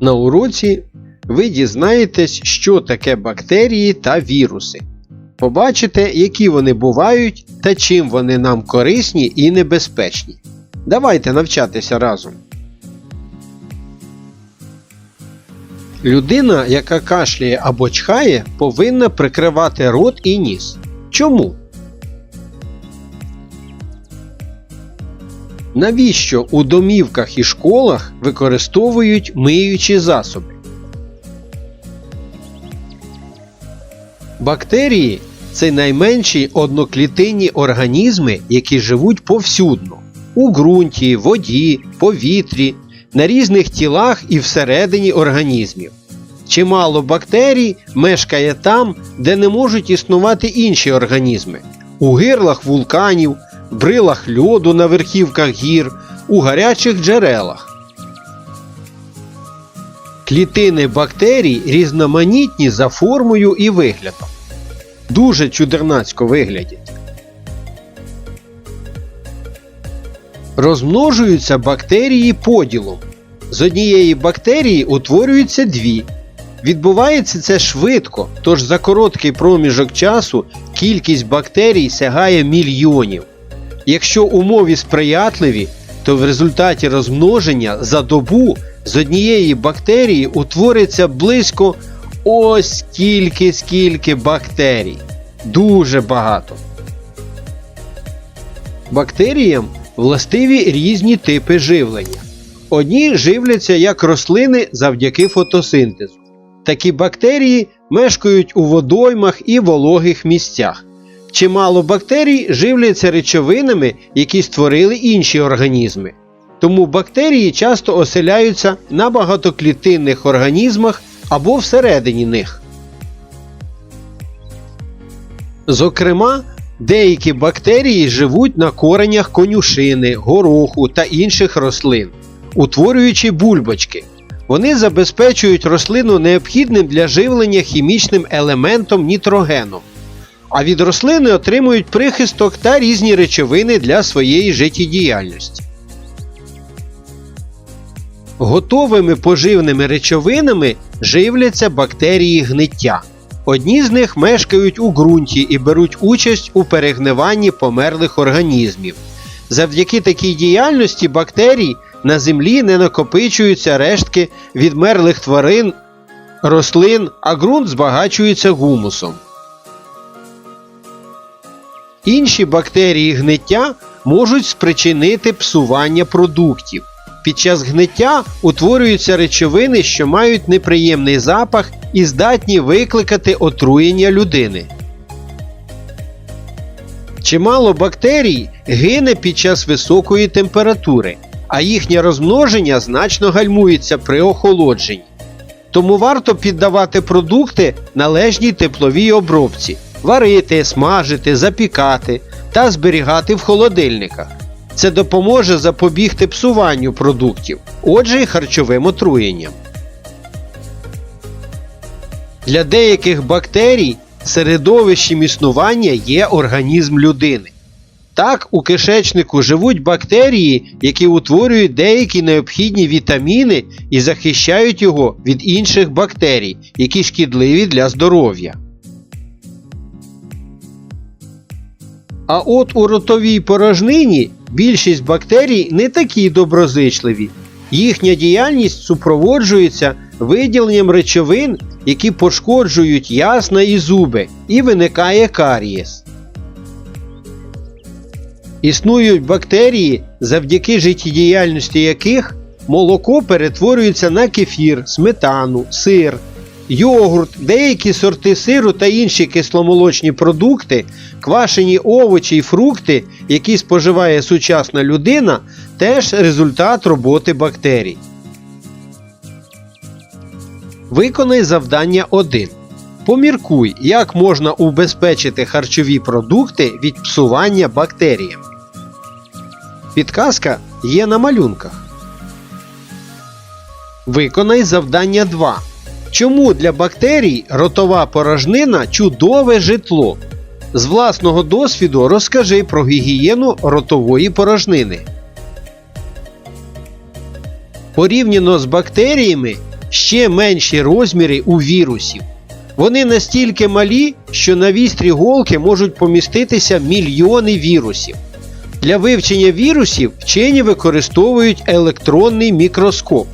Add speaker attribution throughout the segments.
Speaker 1: На уроці ви дізнаєтесь, що таке бактерії та віруси. Побачите, які вони бувають та чим вони нам корисні і небезпечні. Давайте навчатися разом. Людина, яка кашляє або чхає, повинна прикривати рот і ніс. Чому? Навіщо у домівках і школах використовують миючі засоби? Бактерії це найменші одноклітинні організми, які живуть повсюдно у ґрунті, воді, повітрі, на різних тілах і всередині організмів. Чимало бактерій мешкає там, де не можуть існувати інші організми у гирлах вулканів, брилах льоду на верхівках гір, у гарячих джерелах. Клітини бактерій різноманітні за формою і виглядом. Дуже чудернацько виглядять. Розмножуються бактерії поділом. З однієї бактерії утворюються дві. Відбувається це швидко, тож за короткий проміжок часу кількість бактерій сягає мільйонів. Якщо умови сприятливі, то в результаті розмноження за добу з однієї бактерії утвориться близько ось скільки скільки бактерій. Дуже багато. Бактеріям властиві різні типи живлення. Одні живляться як рослини завдяки фотосинтезу. Такі бактерії мешкають у водоймах і вологих місцях. Чимало бактерій живляться речовинами, які створили інші організми. Тому бактерії часто оселяються на багатоклітинних організмах або всередині них. Зокрема, деякі бактерії живуть на коренях конюшини, гороху та інших рослин, утворюючи бульбочки. Вони забезпечують рослину необхідним для живлення хімічним елементом нітрогеном, а від рослини отримують прихисток та різні речовини для своєї життєдіяльності. Готовими поживними речовинами живляться бактерії гниття. Одні з них мешкають у ґрунті і беруть участь у перегниванні померлих організмів. Завдяки такій діяльності бактерій на землі не накопичуються рештки відмерлих тварин, рослин, а ґрунт збагачується гумусом. Інші бактерії гниття можуть спричинити псування продуктів. Під час гниття утворюються речовини, що мають неприємний запах і здатні викликати отруєння людини. Чимало бактерій гине під час високої температури, а їхнє розмноження значно гальмується при охолодженні. Тому варто піддавати продукти належній тепловій обробці, варити, смажити, запікати та зберігати в холодильниках. Це допоможе запобігти псуванню продуктів, отже й харчовим отруєнням. Для деяких бактерій середовищем існування є організм людини. Так, у кишечнику живуть бактерії, які утворюють деякі необхідні вітаміни і захищають його від інших бактерій, які шкідливі для здоров'я. А от у ротовій порожнині більшість бактерій не такі доброзичливі. Їхня діяльність супроводжується виділенням речовин, які пошкоджують ясна і зуби, і виникає карієс. Існують бактерії, завдяки життєдіяльності яких молоко перетворюється на кефір, сметану, сир, йогурт, деякі сорти сиру та інші кисломолочні продукти, квашені овочі й фрукти, які споживає сучасна людина, теж результат роботи бактерій. Виконай завдання 1. Поміркуй, як можна убезпечити харчові продукти від псування бактеріям. Підказка є на малюнках. Виконай завдання 2. Чому для бактерій ротова порожнина чудове житло? З власного досвіду розкажи про гігієну ротової порожнини. Порівняно з бактеріями, ще менші розміри у вірусів. Вони настільки малі, що на вістрі голки можуть поміститися мільйони вірусів. Для вивчення вірусів вчені використовують електронний мікроскоп.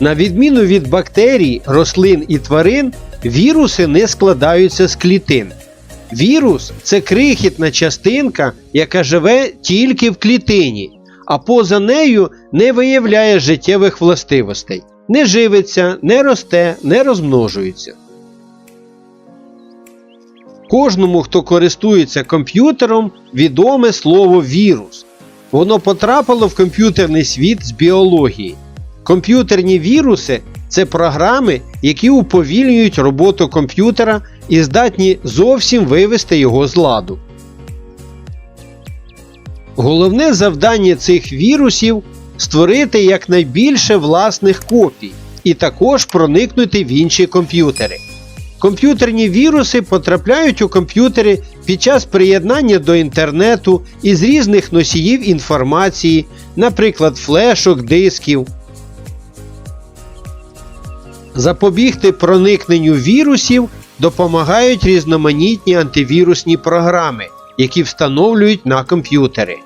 Speaker 1: На відміну від бактерій, рослин і тварин, віруси не складаються з клітин. Вірус це крихітна частинка, яка живе тільки в клітині, а поза нею не виявляє життєвих властивостей, не живиться, не росте, не розмножується. Кожному, хто користується комп'ютером, відоме слово вірус. Воно потрапило в комп'ютерний світ з біології. Комп'ютерні віруси це програми, які уповільнюють роботу комп'ютера і здатні зовсім вивести його з ладу. Головне завдання цих вірусів створити якнайбільше власних копій і також проникнути в інші комп'ютери. Комп'ютерні віруси потрапляють у комп'ютери під час приєднання до інтернету із різних носіїв інформації, наприклад, флешок, дисків. Запобігти проникненню вірусів допомагають різноманітні антивірусні програми, які встановлюють на комп'ютери.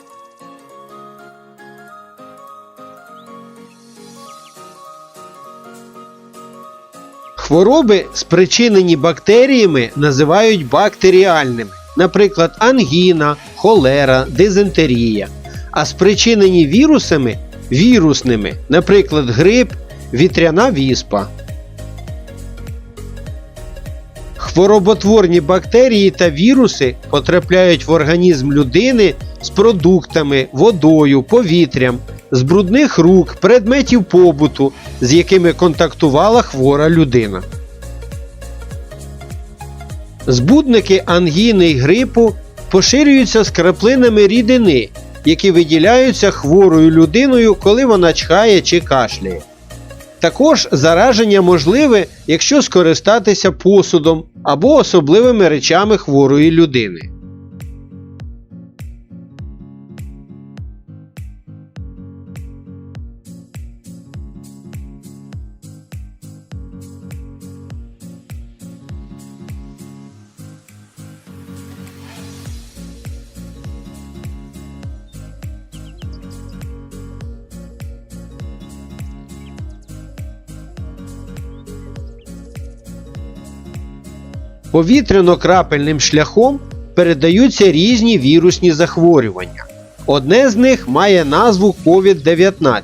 Speaker 1: Хвороби, спричинені бактеріями, називають бактеріальними, наприклад, ангіна, холера, дизентерія, а спричинені вірусами вірусними, наприклад, грип, вітряна віспа. Хвороботворні бактерії та віруси потрапляють в організм людини з продуктами, водою, повітрям, з брудних рук, предметів побуту, з якими контактувала хвора людина. Збудники ангіни й грипу поширюються з краплинами рідини, які виділяються хворою людиною, коли вона чхає чи кашляє. Також зараження можливе, якщо скористатися посудом або особливими речами хворої людини. Повітряно-крапельним шляхом передаються різні вірусні захворювання. Одне з них має назву COVID-19.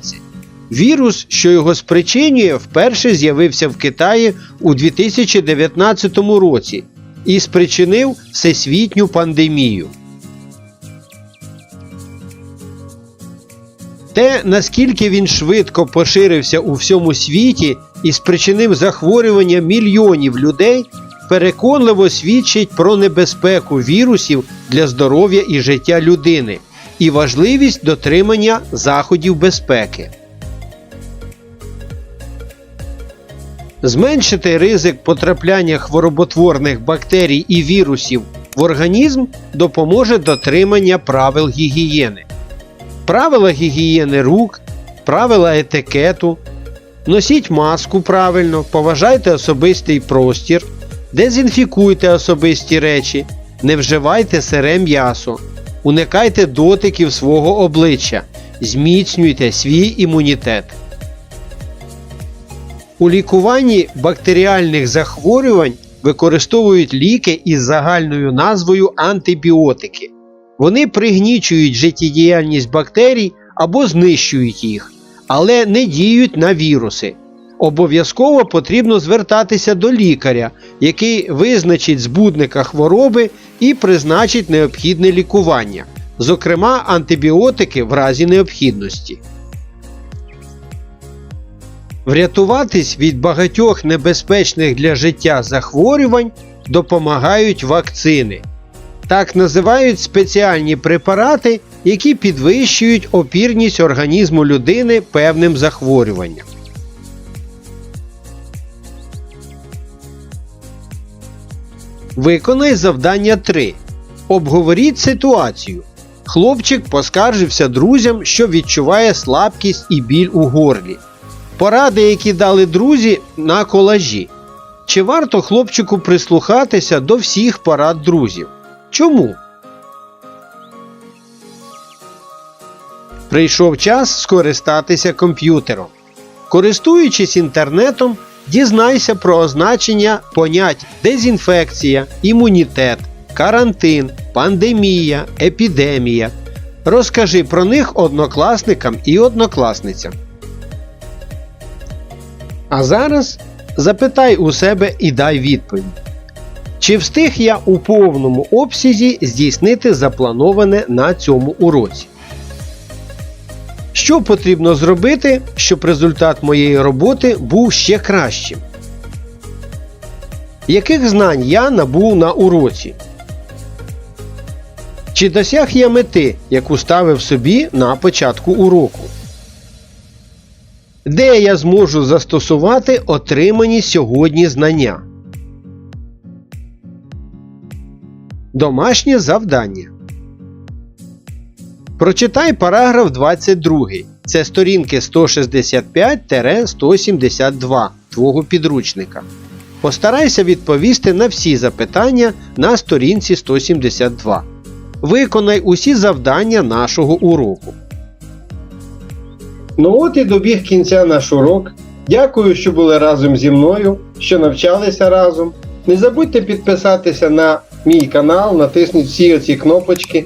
Speaker 1: Вірус, що його спричинює, вперше з'явився в Китаї у 2019 році і спричинив всесвітню пандемію. Те, наскільки він швидко поширився у всьому світі і спричинив захворювання мільйонів людей, переконливо свідчить про небезпеку вірусів для здоров'я і життя людини і важливість дотримання заходів безпеки. Зменшити ризик потрапляння хвороботворних бактерій і вірусів в організм допоможе дотримання правил гігієни. Правила гігієни рук, правила етикету. Носіть маску правильно, поважайте особистий простір, дезінфікуйте особисті речі, не вживайте сире м'ясо, уникайте дотиків свого обличчя, зміцнюйте свій імунітет. У лікуванні бактеріальних захворювань використовують ліки із загальною назвою антибіотики. Вони пригнічують життєдіяльність бактерій або знищують їх, але не діють на віруси. Обов'язково потрібно звертатися до лікаря, який визначить збудника хвороби і призначить необхідне лікування, зокрема антибіотики в разі необхідності. Врятуватись від багатьох небезпечних для життя захворювань допомагають вакцини. Так називають спеціальні препарати, які підвищують опірність організму людини певним захворюванням. Виконай завдання 3. Обговоріть ситуацію. Хлопчик поскаржився друзям, що відчуває слабкість і біль у горлі. Поради, які дали друзі на колажі. Чи варто хлопчику прислухатися до всіх порад друзів? Чому? Прийшов час скористатися комп'ютером. Користуючись інтернетом, дізнайся про означення понять дезінфекція, імунітет, карантин, пандемія, епідемія. Розкажи про них однокласникам і однокласницям. А зараз запитай у себе і дай відповідь. Чи встиг я у повному обсязі здійснити заплановане на цьому уроці? Що потрібно зробити, щоб результат моєї роботи був ще кращим? Яких знань я набув на уроці? Чи досяг я мети, яку ставив собі на початку уроку? Де я зможу застосувати отримані сьогодні знання? Домашнє завдання. Прочитай параграф 22. Це сторінки 165-172 твого підручника. Постарайся відповісти на всі запитання на сторінці 172. Виконай усі завдання нашого уроку. Ну от і добіг кінця наш урок. Дякую, що були разом зі мною, що навчалися разом. Не забудьте підписатися на мій канал, натисніть всі оці кнопочки.